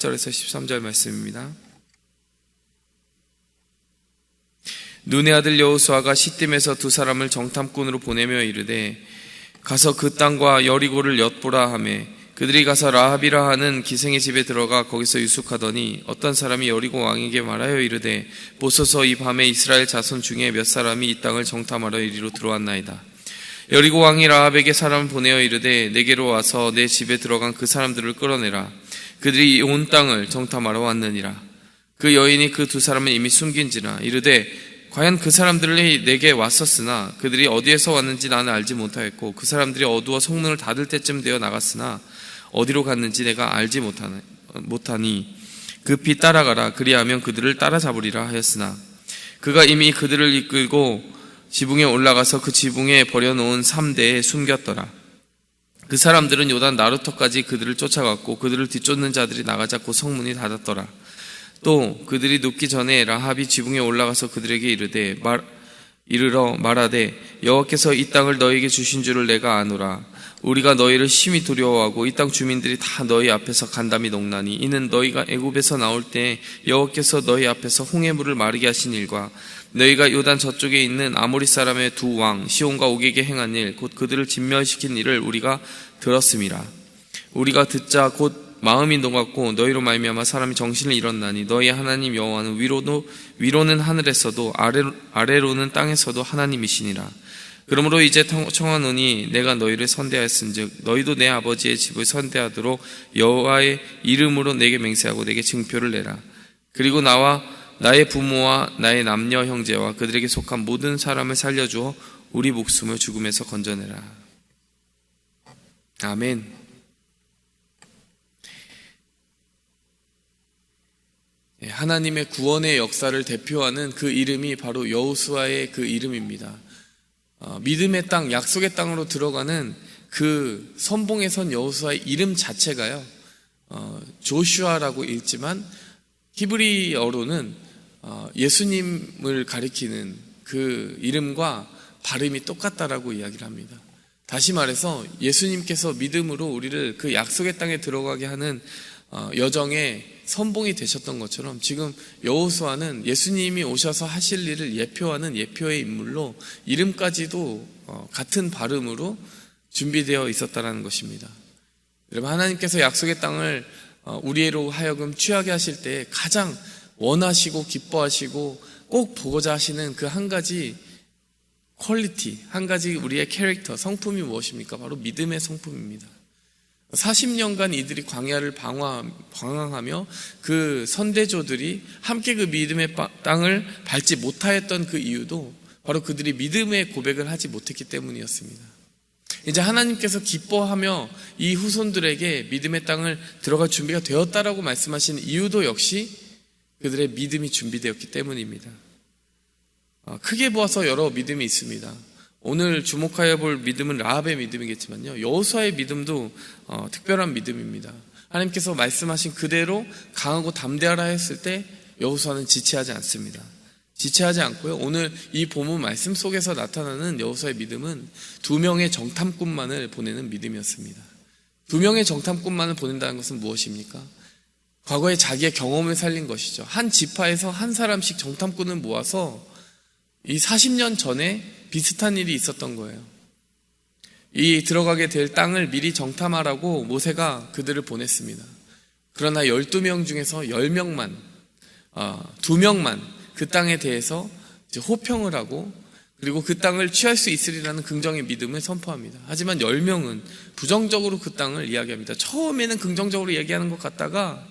1절에서 13절 말씀입니다. 눈의 아들 여호수아가 시딤에서 두 사람을 정탐꾼으로 보내며 이르되 가서 그 땅과 여리고를 엿보라 하매 그들이 가서 라합이라 하는 기생의 집에 들어가 거기서 유숙하더니 어떤 사람이 여리고 왕에게 말하여 이르되 보소서 이 밤에 이스라엘 자손 중에 몇 사람이 이 땅을 정탐하러 이리로 들어왔나이다. 여리고 왕이 라합에게 사람을 보내어 이르되 내게로 와서 내 집에 들어간 그 사람들을 끌어내라. 그들이 온 땅을 정탐하러 왔느니라. 그 여인이 그 두 사람을 이미 숨긴지라. 이르되 과연 그 사람들이 내게 왔었으나 그들이 어디에서 왔는지 나는 알지 못하였고 그 사람들이 어두워 성문을 닫을 때쯤 되어 나갔으나 어디로 갔는지 내가 알지 못하니, 못하니 급히 따라가라. 그리하면 그들을 따라잡으리라 하였으나 그가 이미 그들을 이끌고 지붕에 올라가서 그 지붕에 버려놓은 삼대에 숨겼더라 그 사람들은 요단 나루터까지 그들을 쫓아갔고 그들을 뒤쫓는 자들이 나가자 고 성문이 닫았더라. 또 그들이 눕기 전에 라합이 지붕에 올라가서 그들에게 이르되 말 이르러 말하되 여호와께서 이 땅을 너희에게 주신 줄을 내가 아노라. 우리가 너희를 심히 두려워하고 이 땅 주민들이 다 너희 앞에서 간담이 녹나니 이는 너희가 애굽에서 나올 때 여호와께서 너희 앞에서 홍해 물을 마르게 하신 일과 너희가 요단 저쪽에 있는 아모리 사람의 두 왕 시온과 오게게 행한 일 곧 그들을 진멸시킨 일을 우리가 들었음이라 우리가 듣자 곧 마음이 녹았고 너희로 말미암아 사람이 정신을 잃었나니 너희 하나님 여호와는 위로도 위로는 하늘에서도 아래, 아래로는 땅에서도 하나님이시니라. 그러므로 이제 청하노니 내가 너희를 선대하였은즉 너희도 내 아버지의 집을 선대하도록 여호와의 이름으로 내게 맹세하고 내게 증표를 내라. 그리고 나와 나의 부모와 나의 남녀 형제와 그들에게 속한 모든 사람을 살려주어 우리 목숨을 죽음에서 건져내라 아멘. 예, 하나님의 구원의 역사를 대표하는 그 이름이 바로 여호수아의 그 이름입니다. 어, 믿음의 땅, 약속의 땅으로 들어가는 그 선봉에 선 여호수아의 이름 자체가요. 어, 조슈아라고 읽지만 히브리어로는 어, 예수님을 가리키는 그 이름과 발음이 똑같다라고 이야기를 합니다. 다시 말해서 예수님께서 믿음으로 우리를 그 약속의 땅에 들어가게 하는 어, 여정의 선봉이 되셨던 것처럼 지금 여호수아는 예수님이 오셔서 하실 일을 예표하는 예표의 인물로 이름까지도 어, 같은 발음으로 준비되어 있었다라는 것입니다. 여러분 하나님께서 약속의 땅을 어, 우리로 하여금 취하게 하실 때 가장 원하시고 기뻐하시고 꼭 보고자 하시는 그 한 가지 퀄리티, 한 가지 우리의 캐릭터, 성품이 무엇입니까? 바로 믿음의 성품입니다. 40년간 이들이 광야를 방황, 방황하며 그 선대조들이 함께 그 믿음의 땅을 밟지 못하였던 그 이유도 바로 그들이 믿음의 고백을 하지 못했기 때문이었습니다. 이제 하나님께서 기뻐하며 이 후손들에게 믿음의 땅을 들어갈 준비가 되었다라고 말씀하시는 이유도 역시 그들의 믿음이 준비되었기 때문입니다. 아, 크게 보아서 여러 믿음이 있습니다. 오늘 주목하여 볼 믿음은 라합의 믿음이겠지만요. 여호수아의 믿음도 어, 특별한 믿음입니다. 하나님께서 말씀하신 그대로 강하고 담대하라 했을 때 여호수아는 지체하지 않습니다. 지체하지 않고요. 오늘 이 본문 말씀 속에서 나타나는 여호수아의 믿음은 두 명의 정탐꾼만을 보내는 믿음이었습니다. 두 명의 정탐꾼만을 보낸다는 것은 무엇입니까? 과거에 자기의 경험을 살린 것이죠. 한 지파에서 한 사람씩 정탐꾼을 모아서 이 40년 전에 비슷한 일이 있었던 거예요. 이 들어가게 될 땅을 미리 정탐하라고 모세가 그들을 보냈습니다. 그러나 12명 중에서 10명만, 어, 2명만 그 땅에 대해서 호평을 하고 그리고 그 땅을 취할 수 있으리라는 긍정의 믿음을 선포합니다. 하지만 10명은 부정적으로 그 땅을 이야기합니다. 처음에는 긍정적으로 얘기하는 것 같다가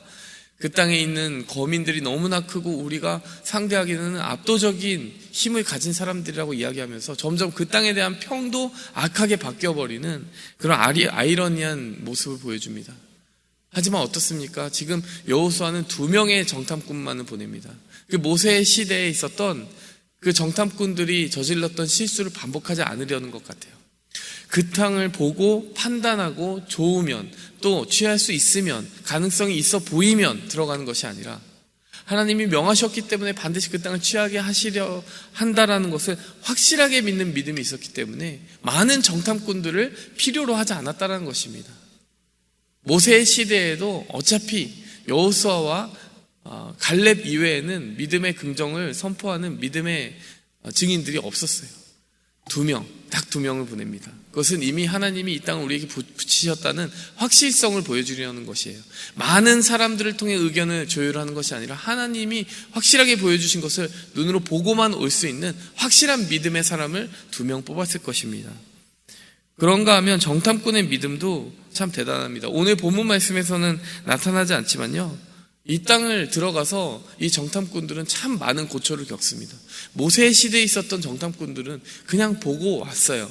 그 땅에 있는 거민들이 너무나 크고 우리가 상대하기는 압도적인 힘을 가진 사람들이라고 이야기하면서 점점 그 땅에 대한 평도 악하게 바뀌어버리는 그런 아이러니한 모습을 보여줍니다. 하지만 어떻습니까? 지금 여호수아는 두 명의 정탐꾼만을 보냅니다. 그 모세의 시대에 있었던 그 정탐꾼들이 저질렀던 실수를 반복하지 않으려는 것 같아요. 그 땅을 보고 판단하고 좋으면 또 취할 수 있으면 가능성이 있어 보이면 들어가는 것이 아니라 하나님이 명하셨기 때문에 반드시 그 땅을 취하게 하시려 한다라는 것을 확실하게 믿는 믿음이 있었기 때문에 많은 정탐꾼들을 필요로 하지 않았다는 것입니다. 모세의 시대에도 어차피 여호수아와 어, 갈렙 이외에는 믿음의 긍정을 선포하는 믿음의 어, 증인들이 없었어요. 두 명, 딱 두 명을 보냅니다. 그것은 이미 하나님이 이 땅을 우리에게 부- 붙이셨다는 확실성을 보여주려는 것이에요. 많은 사람들을 통해 의견을 조율하는 것이 아니라 하나님이 확실하게 보여주신 것을 눈으로 보고만 올 수 있는 확실한 믿음의 사람을 두 명 뽑았을 것입니다. 그런가 하면 정탐꾼의 믿음도 참 대단합니다. 오늘 본문 말씀에서는 나타나지 않지만요. 이 땅을 들어가서 이 정탐꾼들은 참 많은 고초를 겪습니다. 모세 시대에 있었던 정탐꾼들은 그냥 보고 왔어요.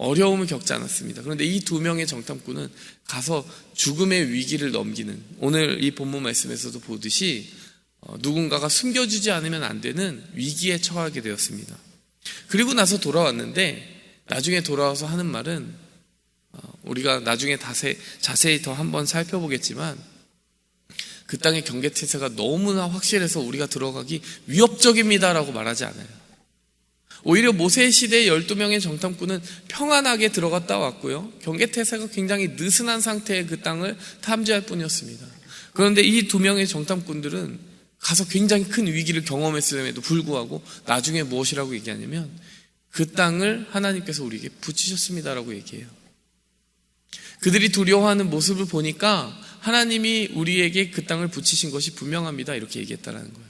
어려움을 겪지 않았습니다. 그런데 이 두 명의 정탐꾼은 가서 죽음의 위기를 넘기는 오늘 이 본문 말씀에서도 보듯이 어, 누군가가 숨겨주지 않으면 안 되는 위기에 처하게 되었습니다. 그리고 나서 돌아왔는데 나중에 돌아와서 하는 말은 어, 우리가 나중에 다세, 자세히 더 한번 살펴보겠지만 그 땅의 경계태세가 너무나 확실해서 우리가 들어가기 위협적입니다라고 말하지 않아요. 오히려 모세 시대의 12명의 정탐꾼은 평안하게 들어갔다 왔고요. 경계태세가 굉장히 느슨한 상태의 그 땅을 탐지할 뿐이었습니다. 그런데 이 두 명의 정탐꾼들은 가서 굉장히 큰 위기를 경험했음에도 불구하고 나중에 무엇이라고 얘기하냐면 그 땅을 하나님께서 우리에게 붙이셨습니다라고 얘기해요. 그들이 두려워하는 모습을 보니까 하나님이 우리에게 그 땅을 붙이신 것이 분명합니다. 이렇게 얘기했다라는 거예요.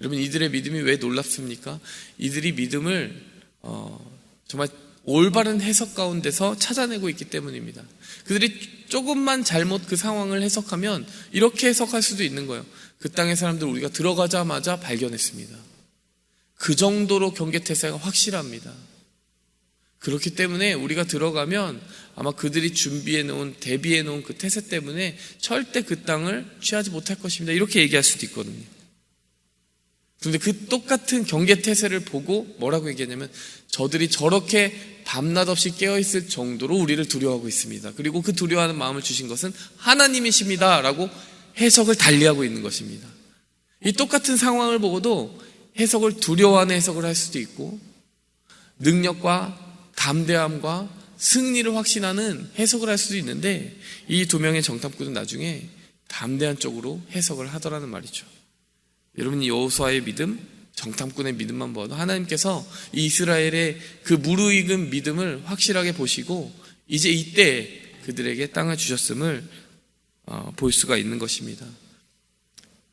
여러분 이들의 믿음이 왜 놀랍습니까? 이들이 믿음을 어, 정말 올바른 해석 가운데서 찾아내고 있기 때문입니다. 그들이 조금만 잘못 그 상황을 해석하면 이렇게 해석할 수도 있는 거예요. 그 땅의 사람들 우리가 들어가자마자 발견했습니다. 그 정도로 경계태세가 확실합니다. 그렇기 때문에 우리가 들어가면 아마 그들이 준비해 놓은 대비해 놓은 그 태세 때문에 절대 그 땅을 취하지 못할 것입니다. 이렇게 얘기할 수도 있거든요. 그런데 그 똑같은 경계 태세를 보고 뭐라고 얘기하냐면 저들이 저렇게 밤낮 없이 깨어 있을 정도로 우리를 두려워하고 있습니다. 그리고 그 두려워하는 마음을 주신 것은 하나님이십니다 라고 해석을 달리하고 있는 것입니다. 이 똑같은 상황을 보고도 해석을 두려워하는 해석을 할 수도 있고 능력과 담대함과 승리를 확신하는 해석을 할 수도 있는데 이 두 명의 정탐꾼은 나중에 담대한 쪽으로 해석을 하더라는 말이죠. 여러분 이 여호수아의 믿음, 정탐꾼의 믿음만 봐도 하나님께서 이 이스라엘의 그 무르익은 믿음을 확실하게 보시고 이제 이때 그들에게 땅을 주셨음을 어, 볼 수가 있는 것입니다.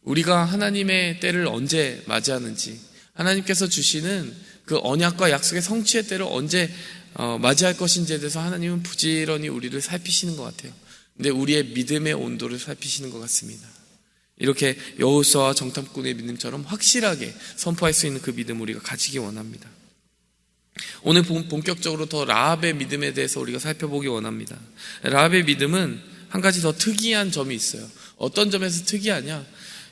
우리가 하나님의 때를 언제 맞이하는지 하나님께서 주시는 그 언약과 약속의 성취의 때를 언제 어, 맞이할 것인지에 대해서 하나님은 부지런히 우리를 살피시는 것 같아요. 근데 우리의 믿음의 온도를 살피시는 것 같습니다. 이렇게 여호수아와 정탐꾼의 믿음처럼 확실하게 선포할 수 있는 그 믿음 우리가 가지기 원합니다. 오늘 본- 본격적으로 더 라합의 믿음에 대해서 우리가 살펴보기 원합니다. 라합의 믿음은 한 가지 더 특이한 점이 있어요. 어떤 점에서 특이하냐?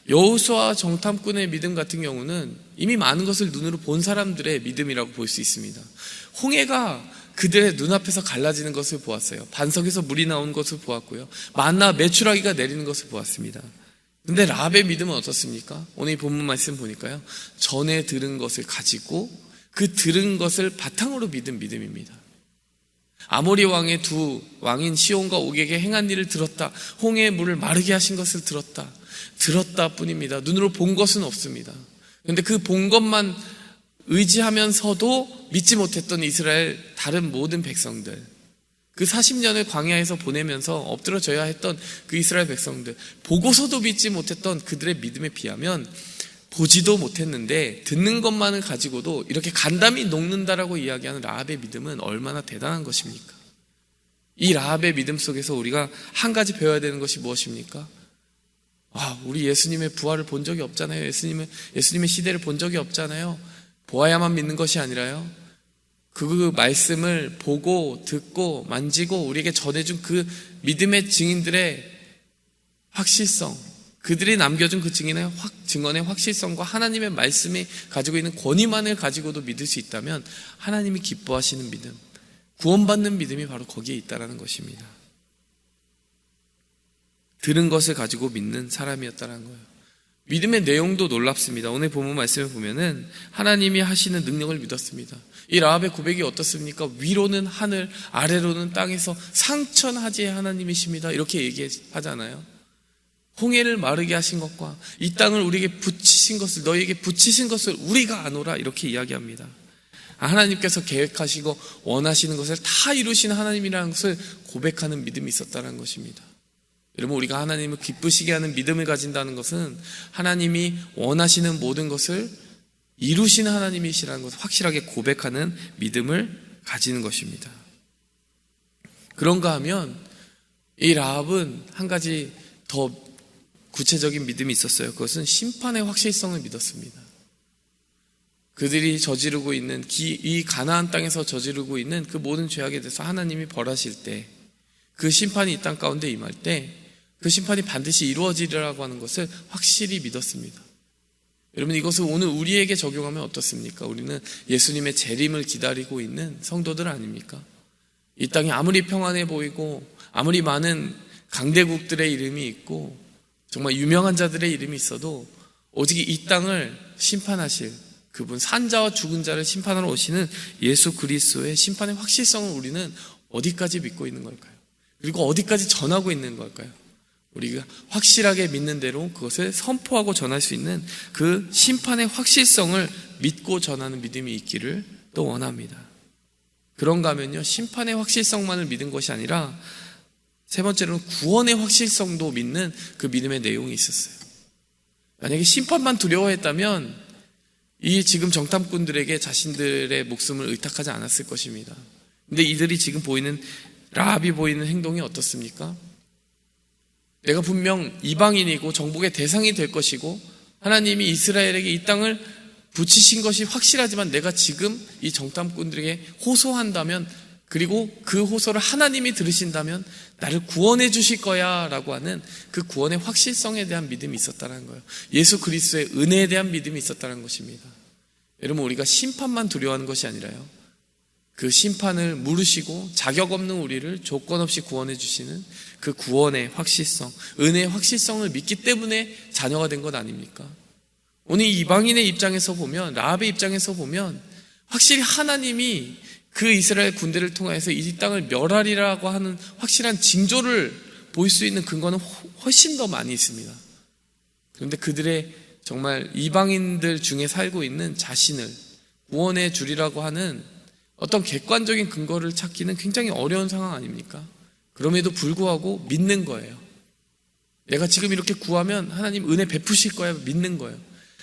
여호수아 정탐꾼의 믿음 같은 경우는 이미 많은 것을 눈으로 본 사람들의 믿음이라고 볼 수 있습니다. 홍해가 그들의 눈앞에서 갈라지는 것을 보았어요. 반석에서 물이 나오는 것을 보았고요. 만나 메추라기가 내리는 것을 보았습니다. 근데 라합의 믿음은 어떻습니까? 오늘 이 본문 말씀 보니까요. 전에 들은 것을 가지고 그 들은 것을 바탕으로 믿은 믿음입니다. 아모리 왕의 두 왕인 시온과 옥에게 행한 일을 들었다. 홍해의 물을 마르게 하신 것을 들었다. 들었다 뿐입니다. 눈으로 본 것은 없습니다. 그런데 그 본 것만 의지하면서도 믿지 못했던 이스라엘 다른 모든 백성들. 그 40년을 광야에서 보내면서 엎드려져야 했던 그 이스라엘 백성들. 보고서도 믿지 못했던 그들의 믿음에 비하면 보지도 못했는데 듣는 것만을 가지고도 이렇게 간담이 녹는다라고 이야기하는 라합의 믿음은 얼마나 대단한 것입니까? 이 라합의 믿음 속에서 우리가 한 가지 배워야 되는 것이 무엇입니까? 아, 우리 예수님의 부활을 본 적이 없잖아요. 예수님의 예수님의 시대를 본 적이 없잖아요. 보아야만 믿는 것이 아니라요. 그 말씀을 보고 듣고 만지고 우리에게 전해준 그 믿음의 증인들의 확실성, 그들이 남겨준 그 증인의 확, 증언의 확실성과 하나님의 말씀이 가지고 있는 권위만을 가지고도 믿을 수 있다면 하나님이 기뻐하시는 믿음, 구원받는 믿음이 바로 거기에 있다라는 것입니다. 들은 것을 가지고 믿는 사람이었다는 거예요. 믿음의 내용도 놀랍습니다. 오늘 본문 말씀을 보면은 하나님이 하시는 능력을 믿었습니다. 이 라합의 고백이 어떻습니까? 위로는 하늘, 아래로는 땅에서 상천하지의 하나님이십니다. 이렇게 얘기하잖아요. 홍해를 마르게 하신 것과 이 땅을 우리에게 붙이신 것을 너희에게 붙이신 것을 우리가 아노라 이렇게 이야기합니다. 하나님께서 계획하시고 원하시는 것을 다 이루시는 하나님이라는 것을 고백하는 믿음이 있었다는 것입니다. 여러분 우리가 하나님을 기쁘시게 하는 믿음을 가진다는 것은 하나님이 원하시는 모든 것을 이루시는 하나님이시라는 것을 확실하게 고백하는 믿음을 가지는 것입니다. 그런가 하면 이 라합은 한 가지 더 구체적인 믿음이 있었어요. 그것은 심판의 확실성을 믿었습니다. 그들이 저지르고 있는 기- 이 가나안 땅에서 저지르고 있는 그 모든 죄악에 대해서 하나님이 벌하실 때 그 심판이 이 땅 가운데 임할 때 그 심판이 반드시 이루어지리라고 하는 것을 확실히 믿었습니다. 여러분 이것을 오늘 우리에게 적용하면 어떻습니까? 우리는 예수님의 재림을 기다리고 있는 성도들 아닙니까? 이 땅이 아무리 평안해 보이고 아무리 많은 강대국들의 이름이 있고 정말 유명한 자들의 이름이 있어도 오직 이 땅을 심판하실 그분 산자와 죽은 자를 심판하러 오시는 예수 그리스도의 심판의 확실성을 우리는 어디까지 믿고 있는 걸까요? 그리고 어디까지 전하고 있는 걸까요? 우리가 확실하게 믿는 대로 그것을 선포하고 전할 수 있는 그 심판의 확실성을 믿고 전하는 믿음이 있기를 또 원합니다. 그런가 하면요, 심판의 확실성만을 믿은 것이 아니라 세 번째로는 구원의 확실성도 믿는 그 믿음의 내용이 있었어요. 만약에 심판만 두려워했다면 이 지금 정탐꾼들에게 자신들의 목숨을 의탁하지 않았을 것입니다. 근데 이들이 지금 보이는 라합이 보이는 행동이 어떻습니까? 내가 분명 이방인이고 정복의 대상이 될 것이고 하나님이 이스라엘에게 이 땅을 붙이신 것이 확실하지만 내가 지금 이 정탐꾼들에게 호소한다면 그리고 그 호소를 하나님이 들으신다면 나를 구원해 주실 거야 라고 하는 그 구원의 확실성에 대한 믿음이 있었다는 거예요. 예수 그리스도의 은혜에 대한 믿음이 있었다는 것입니다. 여러분 우리가 심판만 두려워하는 것이 아니라요. 그 심판을 물으시고 자격 없는 우리를 조건 없이 구원해 주시는 그 구원의 확실성, 은혜의 확실성을 믿기 때문에 자녀가 된 것 아닙니까? 오늘 이방인의 입장에서 보면 라합의 입장에서 보면 확실히 하나님이 그 이스라엘 군대를 통해서 이 땅을 멸하리라고 하는 확실한 징조를 보일 수 있는 근거는 훨씬 더 많이 있습니다. 그런데 그들의 정말 이방인들 중에 살고 있는 자신을 구원해 주리라고 하는 어떤 객관적인 근거를 찾기는 굉장히 어려운 상황 아닙니까? 그럼에도 불구하고 믿는 거예요. 내가 지금 이렇게 구하면 하나님 은혜 베푸실 거야 믿는 거예요.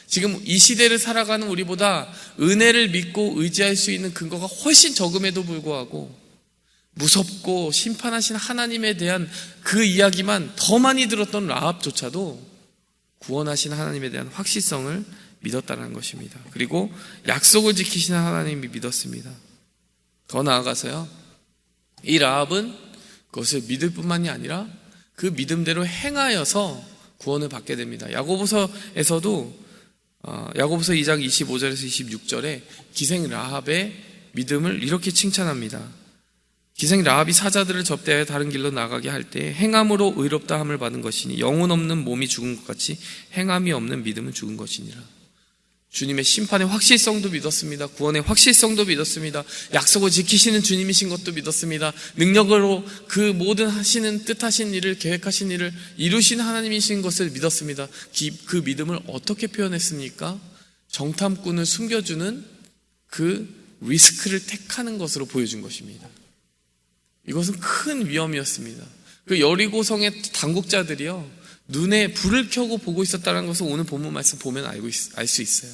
지금 이 시대를 살아가는 우리보다 은혜를 믿고 의지할 수 있는 근거가 훨씬 적음에도 불구하고 무섭고 심판하신 하나님에 대한 그 이야기만 더 많이 들었던 라합조차도 구원하신 하나님에 대한 확실성을 믿었다는 것입니다. 그리고 약속을 지키시는 하나님이 믿었습니다. 더 나아가서요. 이 라합은 그것을 믿을 뿐만이 아니라 그 믿음대로 행하여서 구원을 받게 됩니다. 야고보서에서도 어, 야고보서 2장 25절에서 26절에 기생 라합의 믿음을 이렇게 칭찬합니다. 기생 라합이 사자들을 접대하여 다른 길로 나가게 할 때 행함으로 의롭다 함을 받은 것이니 영혼 없는 몸이 죽은 것 같이 행함이 없는 믿음은 죽은 것이니라. 주님의 심판의 확실성도 믿었습니다. 구원의 확실성도 믿었습니다. 약속을 지키시는 주님이신 것도 믿었습니다. 능력으로 그 모든 하시는 뜻하신 일을 계획하신 일을 이루신 하나님이신 것을 믿었습니다. 그 믿음을 어떻게 표현했습니까? 정탐꾼을 숨겨주는 그 리스크를 택하는 것으로 보여준 것입니다. 이것은 큰 위험이었습니다. 그 여리고성의 당국자들이요. 눈에 불을 켜고 보고 있었다는 것을 오늘 본문 말씀 보면 알고 알 수 있어요.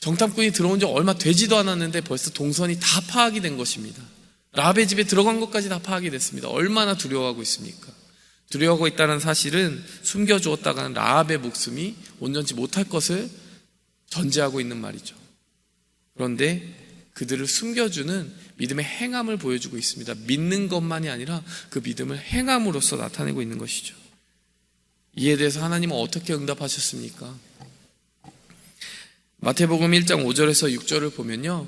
정탐꾼이 들어온 지 얼마 되지도 않았는데 벌써 동선이 다 파악이 된 것입니다. 라베 집에 들어간 것까지 다 파악이 됐습니다. 얼마나 두려워하고 있습니까? 두려워하고 있다는 사실은 숨겨주었다가는 라합의 목숨이 온전치 못할 것을 전제하고 있는 말이죠. 그런데 그들을 숨겨주는 믿음의 행함을 보여주고 있습니다. 믿는 것만이 아니라 그 믿음을 행함으로써 나타내고 있는 것이죠. 이에 대해서 하나님은 어떻게 응답하셨습니까? 마태복음 1장 5절에서 6절을 보면요.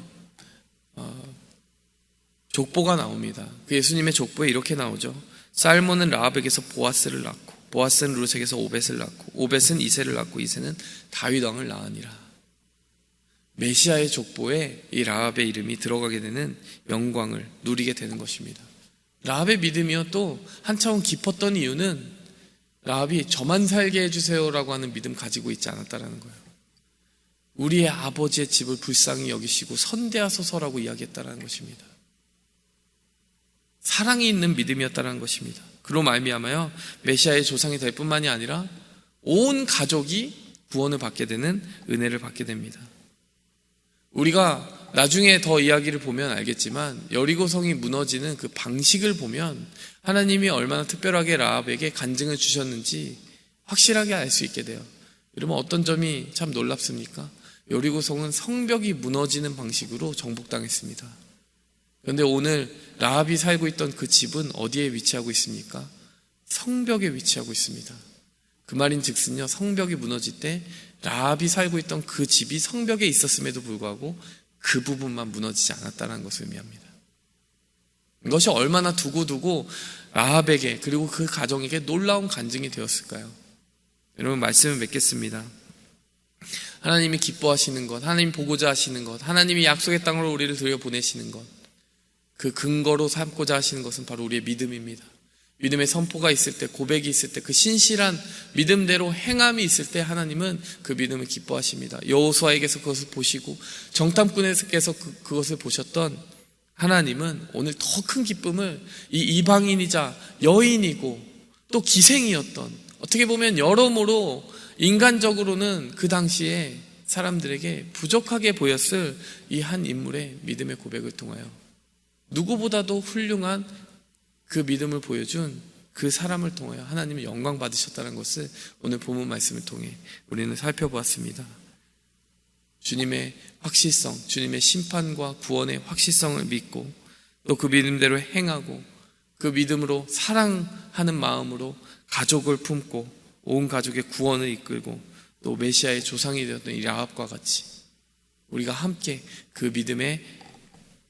어, 족보가 나옵니다. 그 예수님의 족보에 이렇게 나오죠. 살몬은 라합에게서 보아스를 낳고 보아스는 루sek에서 오벳을 낳고 오벳은 이세를 낳고 이세는 다윗 왕을 낳으니라. 메시아의 족보에 이 라합의 이름이 들어가게 되는 영광을 누리게 되는 것입니다. 라합의 믿음이요 또 한 차원 깊었던 이유는 라합이 저만 살게 해주세요라고 하는 믿음 가지고 있지 않았다라는 거예요. 우리의 아버지의 집을 불쌍히 여기시고 선대하소서라고 이야기했다라는 것입니다. 사랑이 있는 믿음이었다라는 것입니다. 그로 말미암아요 메시아의 조상이 될 뿐만이 아니라 온 가족이 구원을 받게 되는 은혜를 받게 됩니다. 우리가 나중에 더 이야기를 보면 알겠지만 여리고 성이 무너지는 그 방식을 보면 하나님이 얼마나 특별하게 라합에게 간증을 주셨는지 확실하게 알 수 있게 돼요. 여러분 어떤 점이 참 놀랍습니까? 여리고 성은 성벽이 무너지는 방식으로 정복당했습니다. 그런데 오늘 라합이 살고 있던 그 집은 어디에 위치하고 있습니까? 성벽에 위치하고 있습니다. 그 말인 즉슨요, 성벽이 무너질 때 라합이 살고 있던 그 집이 성벽에 있었음에도 불구하고 그 부분만 무너지지 않았다는 것을 의미합니다. 이것이 얼마나 두고두고 라합에게 그리고 그 가정에게 놀라운 간증이 되었을까요? 여러분 말씀을 맺겠습니다. 하나님이 기뻐하시는 것, 하나님 보고자 하시는 것, 하나님이 약속의 땅으로 우리를 들여 보내시는 것, 그 근거로 삼고자 하시는 것은 바로 우리의 믿음입니다. 믿음의 선포가 있을 때, 고백이 있을 때, 그 신실한 믿음대로 행함이 있을 때 하나님은 그 믿음을 기뻐하십니다. 여호수아에게서 그것을 보시고 정탐꾼에게서 그, 그것을 보셨던 하나님은 오늘 더 큰 기쁨을 이 이방인이자 여인이고 또 기생이었던 어떻게 보면 여러모로 인간적으로는 그 당시에 사람들에게 부족하게 보였을 이 한 인물의 믿음의 고백을 통하여 누구보다도 훌륭한 그 믿음을 보여준 그 사람을 통하여 하나님의 영광 받으셨다는 것을 오늘 본문 말씀을 통해 우리는 살펴보았습니다. 주님의 확실성, 주님의 심판과 구원의 확실성을 믿고 또 그 믿음대로 행하고 그 믿음으로 사랑하는 마음으로 가족을 품고 온 가족의 구원을 이끌고 또 메시아의 조상이 되었던 이 라합과 같이 우리가 함께 그 믿음의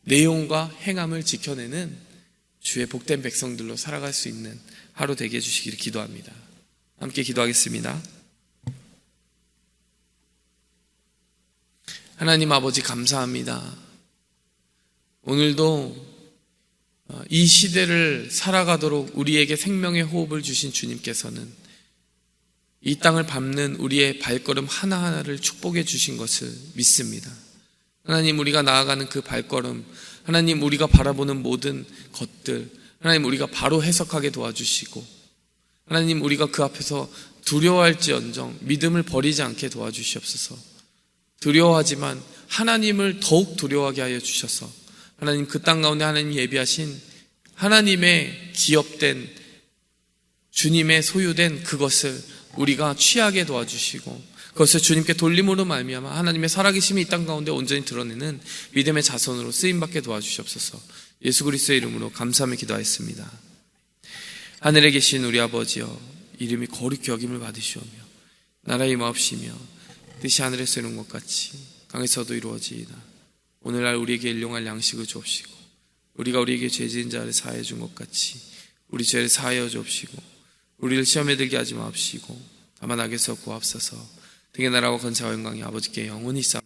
내용과 행함을 지켜내는 주의 복된 백성들로 살아갈 수 있는 하루 되게 해주시기를 기도합니다. 함께 기도하겠습니다. 하나님 아버지 감사합니다. 오늘도 어, 이 시대를 살아가도록 우리에게 생명의 호흡을 주신 주님께서는 이 땅을 밟는 우리의 발걸음 하나하나를 축복해 주신 것을 믿습니다. 하나님 우리가 나아가는 그 발걸음, 하나님 우리가 바라보는 모든 것들, 하나님 우리가 바로 해석하게 도와주시고, 하나님 우리가 그 앞에서 두려워할지언정 믿음을 버리지 않게 도와주시옵소서. 두려워하지만 하나님을 더욱 두려워하게 하여 주셔서 하나님 그 땅 가운데 하나님 예비하신 하나님의 기업된 주님의 소유된 그것을 우리가 취하게 도와주시고 그것을 주님께 돌림으로 말미암아 하나님의 살아계심이 이 땅 가운데 온전히 드러내는 믿음의 자손으로 쓰임 받게 도와주시옵소서. 예수 그리스도의 이름으로 감사함을 기도하였습니다. 하늘에 계신 우리 아버지여 이름이 거룩히 여김을 받으시오며 나라의 마옵시며 뜻이 하늘에서 이룬 것 같이 강에서도 이루어지이다. 오늘날 우리에게 일용할 양식을 주옵시고 우리가 우리에게 죄 지은 자를 사하여 준것 같이 우리 죄를 사하여 주옵시고 우리를 시험에 들게 하지 마옵시고 다만 악에서 구하옵소서 등의 나라와 건사와 영광이 아버지께 영원히 쌓